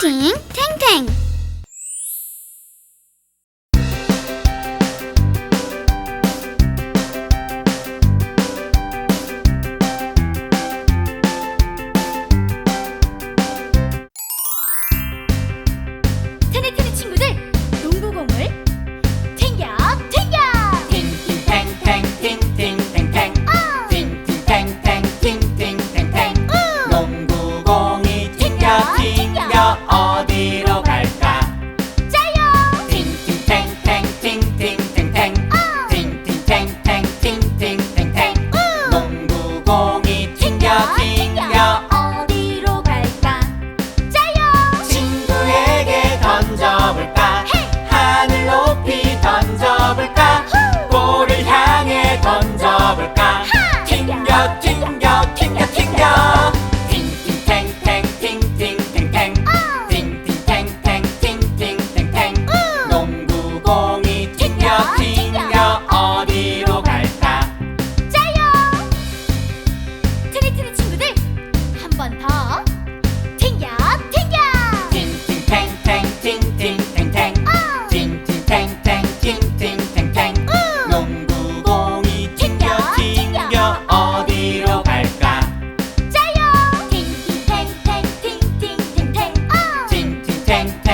팅팅 탱탱 튕겨 어디로 갈까? 짜요! 팅팅탱탱 팅팅탱탱 어! 팅팅탱탱.